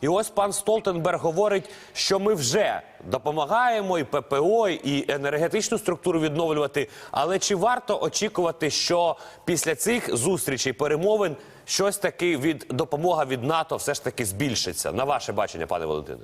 І ось пан Столтенберг говорить, що ми вже допомагаємо і ППО, і енергетичну структуру відновлювати. Але чи варто очікувати, що після цих зустрічей перемовин щось таки від допомога від НАТО все ж таки збільшиться? На ваше бачення, пане Валентине?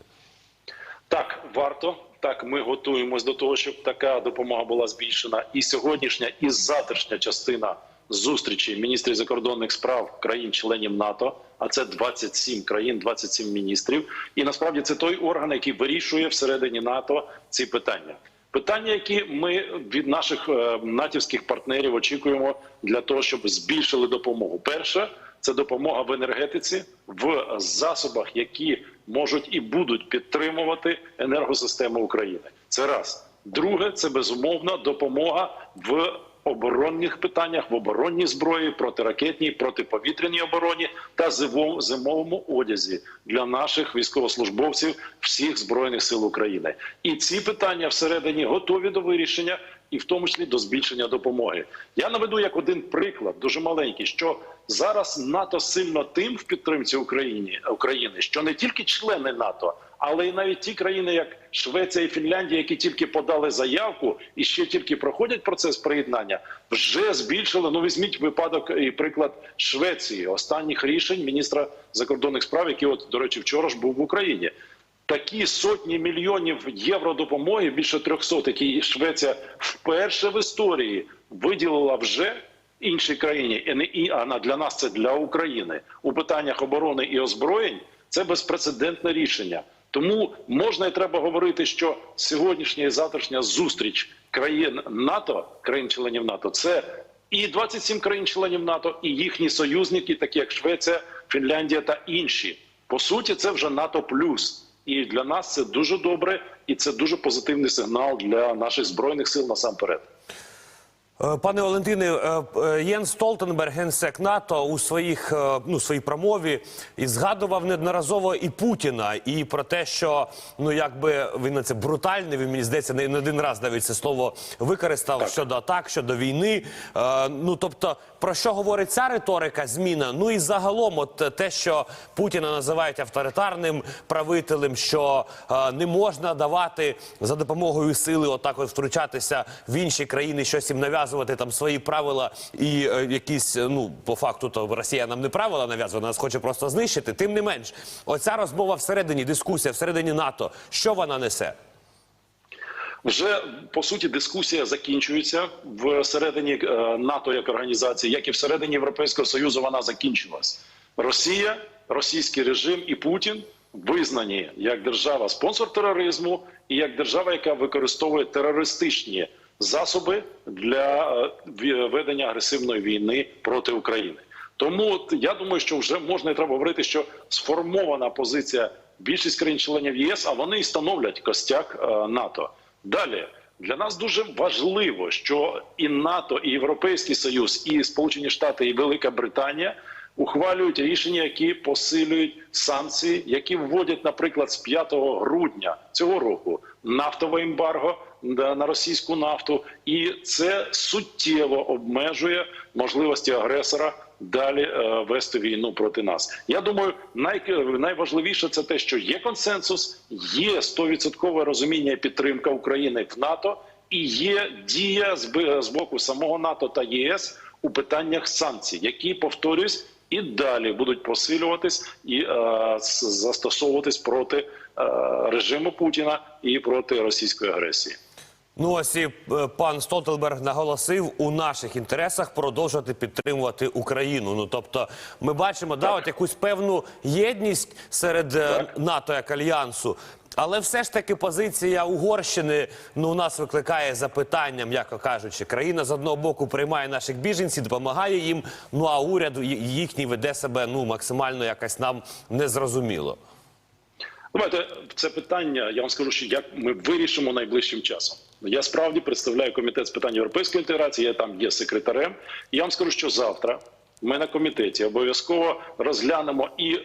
Так, варто. Так, ми готуємось до того, щоб така допомога була збільшена. І сьогоднішня, і завтрашня частина зустрічі міністрів закордонних справ країн-членів НАТО. А це 27 країн, 27 міністрів. І насправді це той орган, який вирішує всередині НАТО ці питання. Питання, які ми від наших е, натівських партнерів очікуємо для того, щоб збільшили допомогу. Перше це допомога в енергетиці в засобах, які можуть і будуть підтримувати енергосистему України. Це раз. Друге, це безумовно допомога в оборонних питаннях, в оборонній зброї, протиракетній, протиповітряній обороні та зимов- зимовому одязі для наших військовослужбовців всіх збройних сил України. І ці питання всередині готові до вирішення, і в тому числі до збільшення допомоги. Я наведу як один приклад, дуже маленький, що зараз НАТО сильно тим в підтримці Україні України, що не тільки члени НАТО, але й навіть ті країни, як Швеція і Фінляндія, які тільки подали заявку і ще тільки проходять процес приєднання, вже збільшили. Ну візьміть випадок і приклад Швеції, останніх рішень міністра закордонних справ, який от до речі вчора ж був в Україні. Такі сотні мільйонів євро допомоги, більше 300, які Швеція вперше в історії виділила вже іншій країні, не і а для нас це для України у питаннях оборони і озброєнь. Це безпрецедентне рішення. Тому можна і треба говорити, що сьогоднішня і завтрашня зустріч країн НАТО, країн-членів НАТО, це і 27 країн-членів НАТО, і їхні союзники, такі як Швеція, Фінляндія та інші. По суті, це вже НАТО плюс. І для нас це дуже добре, і це дуже позитивний сигнал для наших збройних сил насамперед. Е, Пане Валентине, е, е, Єн Столтенберг, генсек НАТО, у своїх ну своїй промові і згадував неодноразово і Путіна, і про те, що ну якби він на це брутальний. Він мені здається, не один раз навіть це слово використав щодо атак, щодо війни. Ну тобто, про що говорить ця риторика, зміна? Ну і загалом, от те, що Путіна називають авторитарним правителем, що не можна давати за допомогою сили, отак от втручатися в інші країни, щось їм нав'язувати там свої правила і е, якісь, е, ну по факту, то Росія нам не правила нав'язує, нас хоче просто знищити. Тим не менш, оця розмова всередині, дискусія всередині НАТО, що вона несе? Вже по суті дискусія закінчується всередині е, НАТО як організації, як і всередині Європейського Союзу. Вона закінчилась. Росія, російський режим і Путін визнані як держава спонсор тероризму і як держава, яка використовує терористичні засоби для е, ведення агресивної війни проти України. Тому я думаю, що вже можна і треба говорити, що сформована позиція більшість країн-членів ЄС, а вони і становлять костяк е, НАТО. Далі для нас дуже важливо, що і НАТО, і Європейський Союз, і Сполучені Штати, і Велика Британія ухвалюють рішення, які посилюють санкції, які вводять, наприклад, з 5 грудня цього року нафтове ембарго на російську нафту, і це суттєво обмежує можливості агресора далі е, вести війну проти нас. Я думаю, най, найважливіше це те, що є консенсус, є 100% розуміння і підтримка України в НАТО, і є дія з боку самого НАТО та ЄС у питаннях санкцій, які повторюсь. І далі будуть посилюватись і е, застосовуватись проти е, режиму Путіна і проти російської агресії. Ну ось і е, пан Столтенберг наголосив у наших інтересах продовжувати підтримувати Україну. Ну тобто, ми бачимо да, от якусь певну єдність серед е, Так. НАТО як альянсу. Але все ж таки позиція Угорщини ну у нас викликає запитання, м'яко кажучи, країна з одного боку приймає наших біженців, допомагає їм. Ну а уряд їхній веде себе ну максимально якось нам незрозуміло. Давайте це питання. Я вам скажу, що як ми вирішимо найближчим часом. Я справді представляю комітет з питань європейської інтеграції. Я там є секретарем. Я вам скажу, що завтра ми на комітеті обов'язково розглянемо і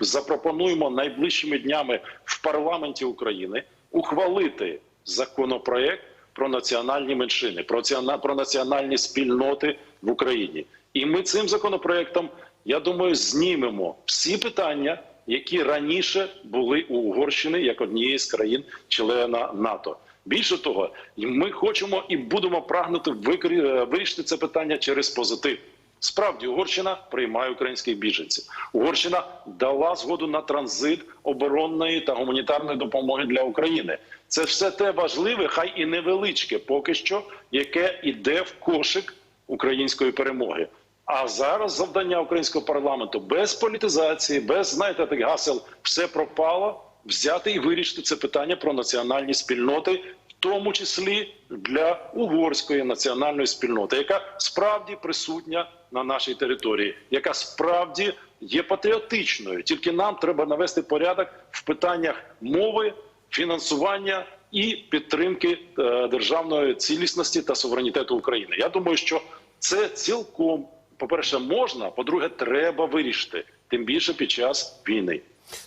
запропонуємо найближчими днями в парламенті України ухвалити законопроект про національні меншини, про про національні спільноти в Україні. І ми цим законопроектом, я думаю, знімемо всі питання які раніше були у Угорщини як однієї з країн-члена НАТО. Більше того, ми хочемо і будемо прагнути е, вирішити це питання через позитив. Справді, Угорщина приймає українських біженців. Угорщина дала згоду на транзит оборонної та гуманітарної допомоги для України. Це все те важливе, хай і невеличке, поки що, яке йде в кошик української перемоги. А зараз завдання українського парламенту без політизації, без знаєте, тих гасел все пропало. Взяти і вирішити це питання про національні спільноти, тому числі для угорської національної спільноти, яка справді присутня на нашій території, яка справді є патріотичною. Тільки нам треба навести порядок в питаннях мови, фінансування і підтримки е, державної цілісності та суверенітету України. Я думаю, що це цілком, по-перше, можна, по-друге, треба вирішити, тим більше під час війни.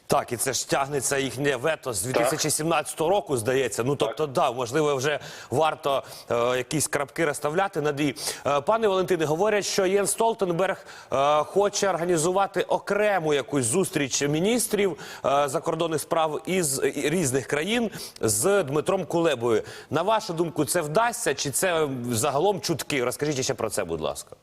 Так, і це ж тягнеться їхнє вето з 2017 року, здається. Ну тобто, да, можливо, вже варто е, якісь крапки розставляти над «і». Е, пане Валентине, говорять, що Єн Столтенберг е, хоче організувати окрему якусь зустріч міністрів е, закордонних справ із е, різних країн з Дмитром Кулебою. На вашу думку, це вдасться чи це загалом чутки? Розкажіть ще про це, будь ласка.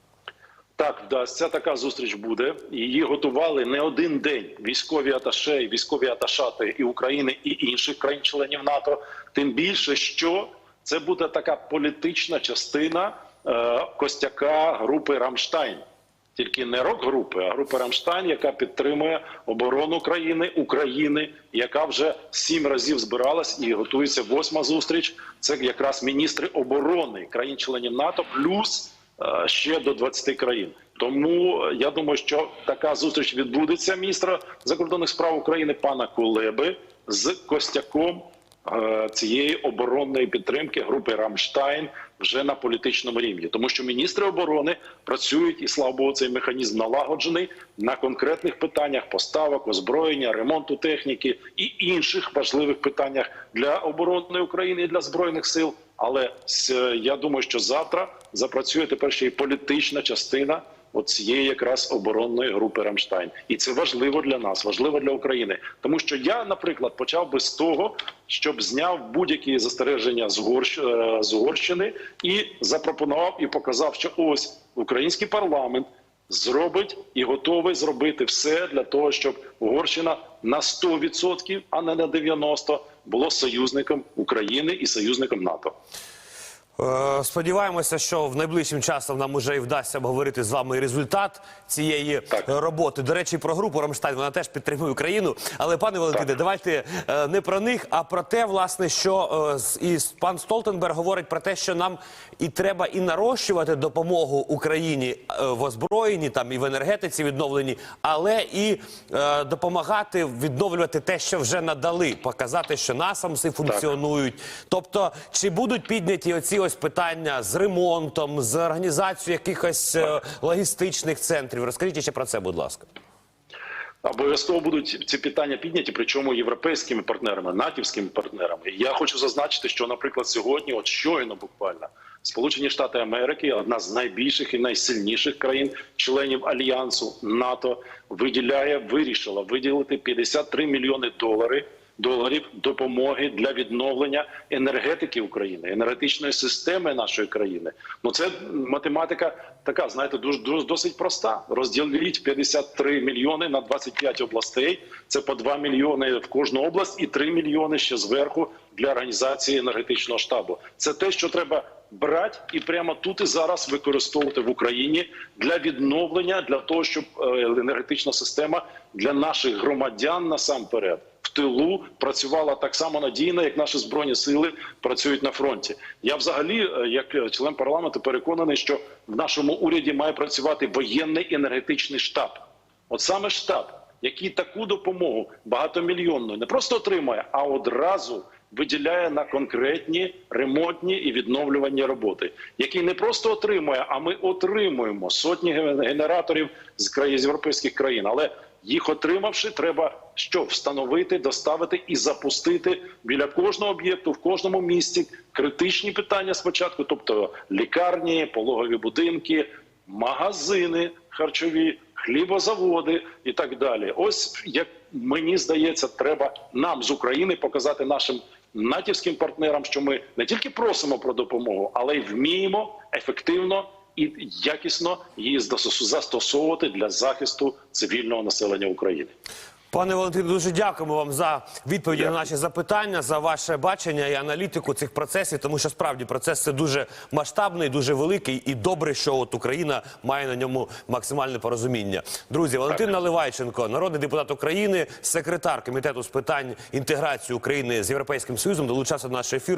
Так, вдасться така зустріч буде. Її готували не один день. Військові аташе, і військові аташати і України і інших країн-членів НАТО. Тим більше, що це буде така політична частина е, костяка групи Рамштайн. Тільки не рок-групи, а групи Рамштайн, яка підтримує оборону країни України, яка вже сім разів збиралась і готується восьма зустріч. Це якраз міністри оборони країн-членів НАТО, плюс ще до 20 країн. Тому е, я думаю, що така зустріч відбудеться міністра закордонних справ України пана Кулеби з Костяком е, цієї оборонної підтримки групи Рамштайн вже на політичному рівні, тому що міністри оборони працюють і слава Богу, цей механізм налагоджений на конкретних питаннях поставок, озброєння, ремонту техніки і інших важливих питаннях для оборони України і для збройних сил. Але я думаю, що завтра запрацює тепер ще й політична частина от цієї якраз оборонної групи Рамштайн, і це важливо для нас, важливо для України, тому що я, наприклад, почав би з того, щоб зняв будь-які застереження з, е, Угорщини і запропонував і показав, що ось український парламент зробить і готовий зробити все для того, щоб Угорщина на 100%, а не на 90% було союзником України і союзником НАТО. Е, Сподіваємося, що в найближчим часом нам уже і вдасться обговорити з вами результат цієї Так. роботи. До речі, про групу Рамштайн вона теж підтримує Україну. Але пане Валентине, Так. давайте е, не про них, а про те, власне, що е, і пан Столтенберг говорить про те, що нам і треба і нарощувати допомогу Україні в озброєнні, там і в енергетиці відновленні, але і допомагати відновлювати те, що вже надали, показати, що насамси функціонують. Тобто, чи будуть підняті оці ось питання з ремонтом, з організацією якихось е, логістичних центрів? Розкажіть ще про це, будь ласка. Обов'язково будуть ці питання підняті, причому європейськими партнерами, натівськими партнерами. Я хочу зазначити, що, наприклад, сьогодні, от щойно буквально, Сполучені Штати Америки, одна з найбільших і найсильніших країн, членів альянсу НАТО, виділяє, вирішила виділити 53 мільйони доларів. Доларів допомоги для відновлення енергетики України, енергетичної системи нашої країни. Ну це математика така, знаєте, дуже, дуже досить проста. Розділіть 53 мільйони на 25 областей. Це по 2 мільйони в кожну область і 3 мільйони ще зверху для організації енергетичного штабу. Це те, що треба брати і прямо тут і зараз використовувати в Україні для відновлення, для того, щоб е, енергетична система для наших громадян насамперед в тилу працювала так само надійно, як наші збройні сили працюють на фронті. Я взагалі, е, як член парламенту, переконаний, що в нашому уряді має працювати воєнний енергетичний штаб. От саме штаб, який таку допомогу багатомільйонну не просто отримує, а одразу виділяє на конкретні ремонтні і відновлювані роботи, який не просто отримує, а ми отримуємо сотні генераторів з європейських країн, але їх отримавши, треба що встановити, доставити і запустити біля кожного об'єкту в кожному місті критичні питання спочатку, тобто лікарні, пологові будинки, магазини харчові, хлібозаводи і так далі. Ось як мені здається, треба нам з України показати нашим натівським партнерам, що ми не тільки просимо про допомогу, але й вміємо ефективно і якісно її застосовувати для захисту цивільного населення України. Пане Валентине, дуже дякуємо вам за відповіді Дякую. на наші запитання, за ваше бачення і аналітику цих процесів, тому що справді процес це дуже масштабний, дуже великий, і добре, що от Україна має на ньому максимальне порозуміння. Друзі, Валентин Наливайченко, народний депутат України, секретар комітету з питань інтеграції України з Європейським Союзом, долучався до нашого ефіру.